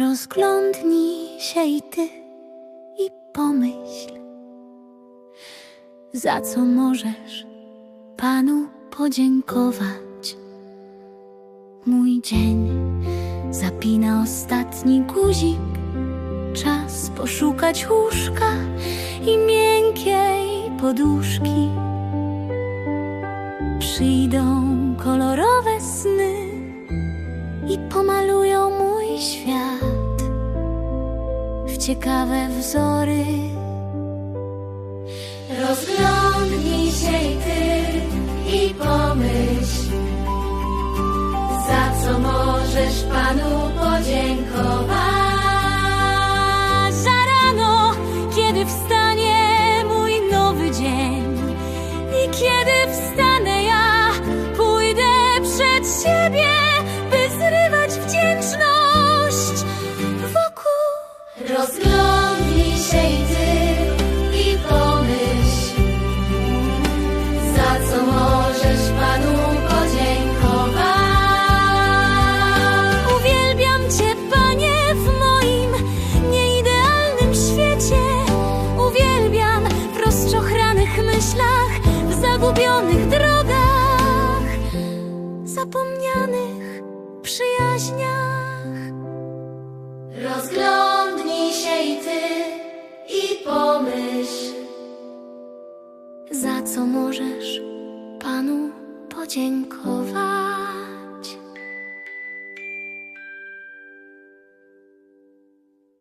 Rozglądnij się i ty i pomyśl, za co możesz Panu podziękować. Mój dzień zapina ostatni guzik, czas poszukać łóżka i miękkiej poduszki. Przyjdą kolorowe sny i pomalują mój świat ciekawe wzory. Rozglądnij się i ty i pomyśl, za co możesz Panu podziękować. Za rano, kiedy wstanie mój nowy dzień i kiedy wstanę ja, pójdę przed siebie, zagubionych drogach, zapomnianych przyjaźniach. Rozglądnij się i ty i pomyśl, za co możesz Panu podziękować.